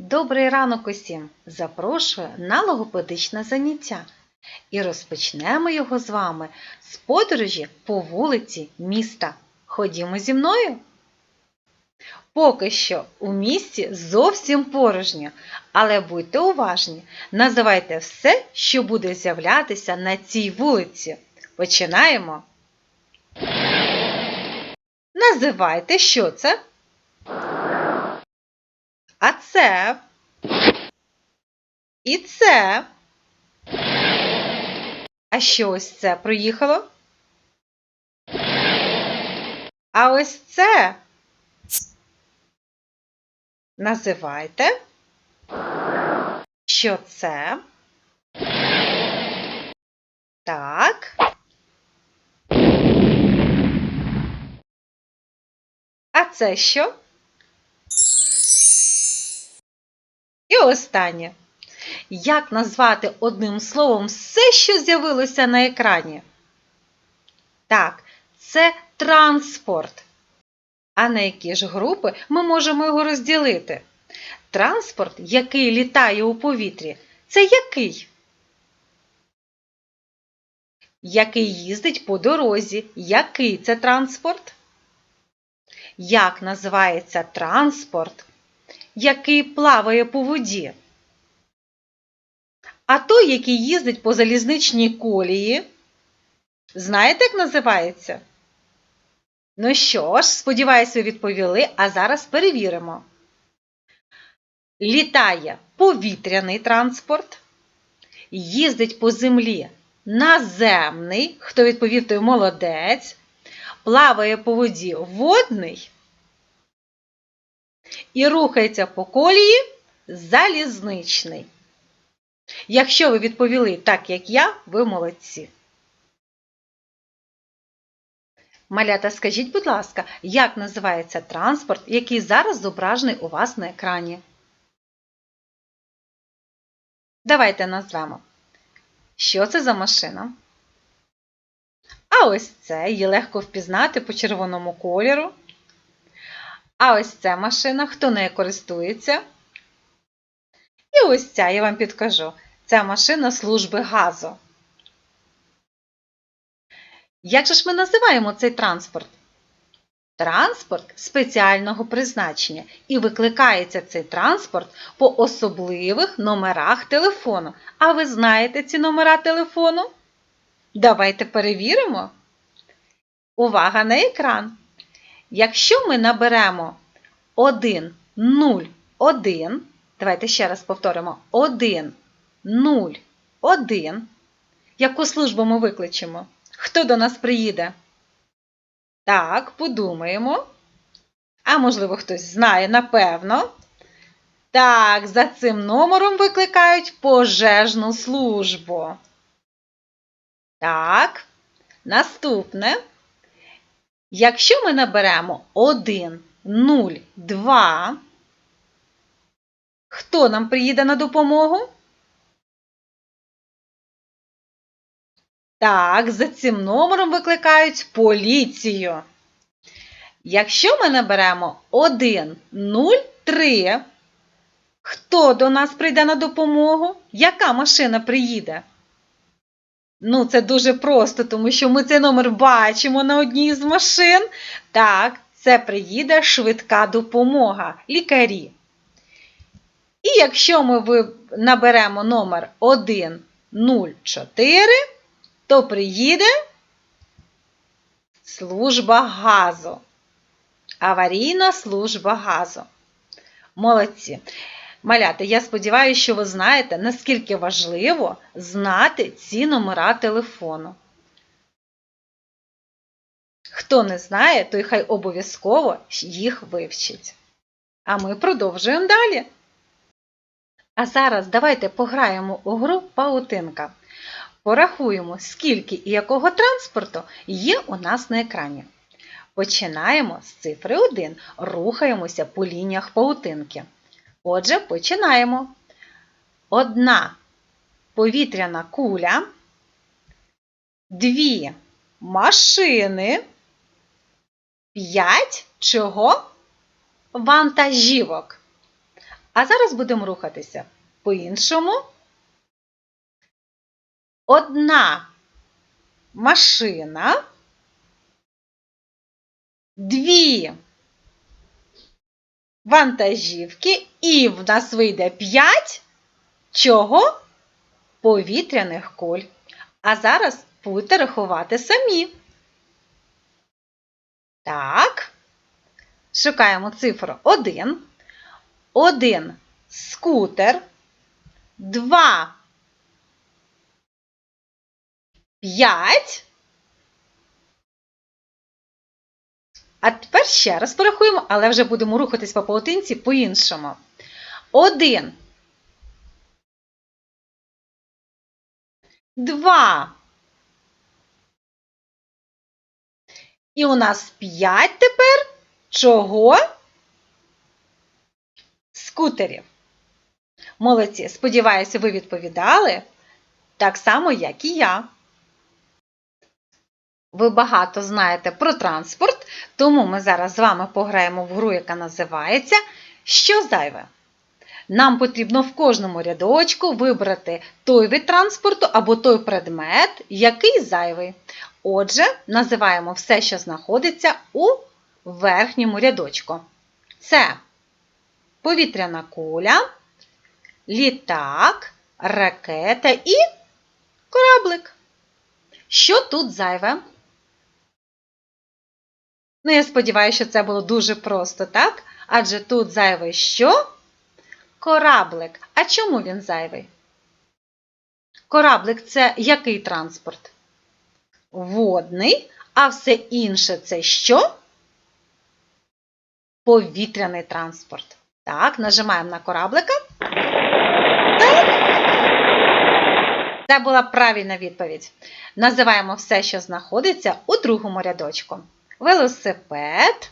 Добрий ранок усім! Запрошую на логопедичне заняття. І розпочнемо його з вами з подорожі по вулиці міста. Ходімо зі мною. Поки що у місті зовсім порожньо, але будьте уважні, називайте все, що буде з'являтися на цій вулиці. Починаємо. Називайте, що це? А це. І це. А що ось це проїхало? А ось це. Називайте. Що це? Так. А це що? Останнє. Як назвати одним словом все, що з'явилося на екрані? Так, це транспорт. А на які ж групи ми можемо його розділити? Транспорт, який літає у повітрі, це який? Який їздить по дорозі. Який це транспорт? Як називається транспорт, який плаває по воді? А той, який їздить по залізничній колії, знаєте, як називається? Ну що ж, сподіваюся, ви відповіли, а зараз перевіримо. Літає повітряний транспорт, їздить по землі наземний, хто відповів, той молодець, плаває по воді водний і рухається по колії залізничний. Якщо ви відповіли так, як я, ви молодці. Малята, скажіть, будь ласка, як називається транспорт, який зараз зображений у вас на екрані? Давайте назвемо. Що це за машина? А ось це її легко впізнати по червоному кольору. А ось ця машина, хто нею користується? І ось ця, я вам підкажу, це машина служби газу. Як же ж ми називаємо цей транспорт? Транспорт спеціального призначення. І викликається цей транспорт по особливих номерах телефону. А ви знаєте ці номера телефону? Давайте перевіримо. Увага на екран! Якщо ми наберемо 1, 0, 1, давайте ще раз повторимо 1, 0, 1, яку службу ми викличемо? Хто до нас приїде? Так, подумаємо. А можливо, хтось знає, напевно. Так, за цим номером викликають пожежну службу. Так, наступне. Якщо ми наберемо 1, 0, 2, хто нам приїде на допомогу? Так, за цим номером викликають поліцію. Якщо ми наберемо 1, 0, 3, хто до нас прийде на допомогу? Яка машина приїде? Ну, це дуже просто, тому що ми цей номер бачимо на одній з машин. Так, це приїде швидка допомога, лікарі. І якщо ми наберемо номер 104, то приїде служба газу. Аварійна служба газу. Молодці. Малята, я сподіваюся, що ви знаєте, наскільки важливо знати ці номера телефону. Хто не знає, той хай обов'язково їх вивчить. А ми продовжуємо далі. А зараз давайте пограємо у гру паутинка. Порахуємо, скільки і якого транспорту є у нас на екрані. Починаємо з цифри 1, рухаємося по лініях паутинки. Отже, починаємо. Одна повітряна куля, дві машини, п'ять чого? Вантажівок. А зараз будемо рухатися по-іншому. Одна машина, дві вантажівки, і в нас вийде 5 чого? Повітряних куль. А зараз будете рахувати самі. Так, шукаємо цифру 1. 1 скутер, 2 5. А тепер ще раз порахуємо, але вже будемо рухатись по паутинці по-іншому. 1 2. І у нас 5 тепер чого? Скутерів. Молодці, сподіваюся, ви відповідали так само, як і я. Ви багато знаєте про транспорт, тому ми зараз з вами пограємо в гру, яка називається Що зайве? Нам потрібно в кожному рядочку вибрати той вид транспорту або той предмет, який зайвий. Отже, називаємо все, що знаходиться у верхньому рядочку. Це повітряна куля, літак, ракета і кораблик. Що тут зайве? Ну, я сподіваюся, що це було дуже просто, так? Адже тут зайве що? Кораблик. А чому він зайвий? Кораблик це який транспорт? Водний, а все інше це що? Повітряний транспорт. Так, нажимаємо на кораблика. Це була правильна відповідь. Називаємо все, що знаходиться у другому рядочку. Велосипед.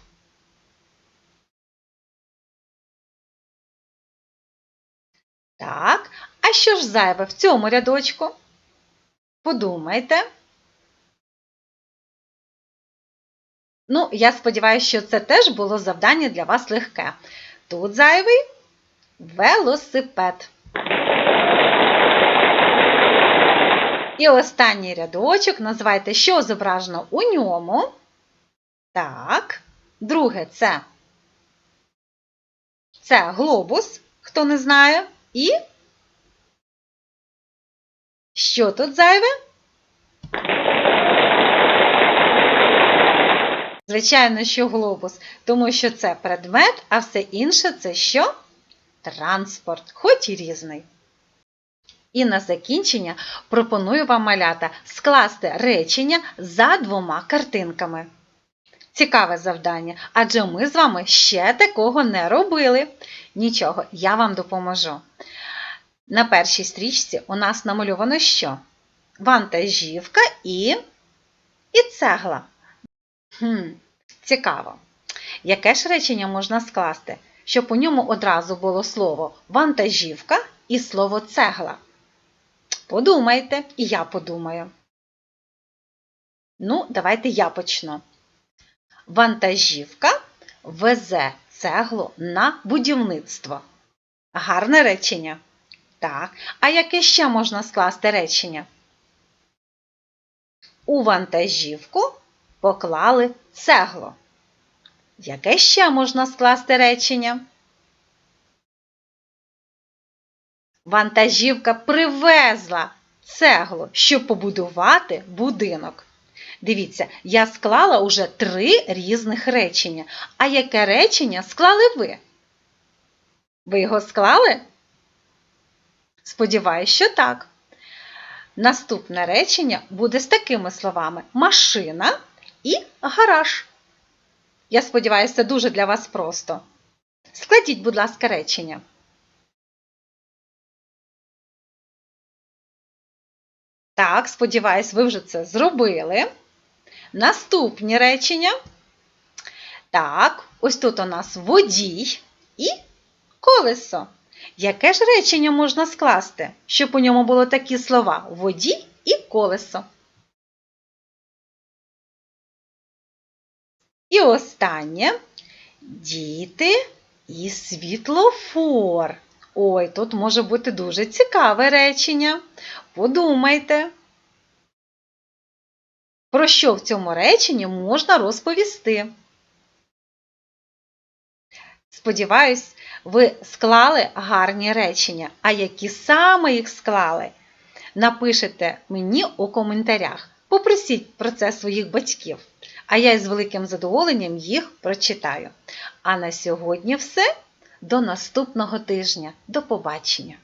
Так, а що ж зайве в цьому рядочку? Подумайте. Ну, я сподіваюся, що це теж було завдання для вас легке. Тут зайвий велосипед. І останній рядочок називайте, що зображено у ньому. Так. Друге це, це глобус, хто не знає. І що тут зайве? Звичайно, що глобус, тому що це предмет, а все інше це що? Транспорт, хоч і різний. І на закінчення пропоную вам малята скласти речення за двома картинками. Цікаве завдання, адже ми з вами ще такого не робили. Нічого, я вам допоможу. На першій стрічці у нас намальовано що? Вантажівка і і цегла. Хм, Цікаво. Яке ж речення можна скласти, щоб у ньому одразу було слово вантажівка і слово цегла? Подумайте, і я подумаю. Ну, давайте я почну. Вантажівка везе цеглу на будівництво. Гарне речення. Так. А яке ще можна скласти речення? У вантажівку поклали цегло. Яке ще можна скласти речення? Вантажівка привезла цегло, щоб побудувати будинок. Дивіться, я склала уже три різних речення. А яке речення склали ви? Ви його склали? Сподіваюсь, що так. Наступне речення буде з такими словами: машина і гараж. Я сподіваюся, це дуже для вас просто. Складіть, будь ласка, речення. Так, сподіваюсь, ви вже це зробили. Наступні речення. Так, ось тут у нас водій і колесо. Яке ж речення можна скласти, щоб у ньому було такі слова водій і колесо? І останнє діти і світлофор. Ой, тут може бути дуже цікаве речення. Подумайте. Про що в цьому реченні можна розповісти? Сподіваюсь, ви склали гарні речення. А які саме їх склали? Напишете мені у коментарях. Попросіть про це своїх батьків. А я із великим задоволенням їх прочитаю. А на сьогодні все. До наступного тижня. До побачення!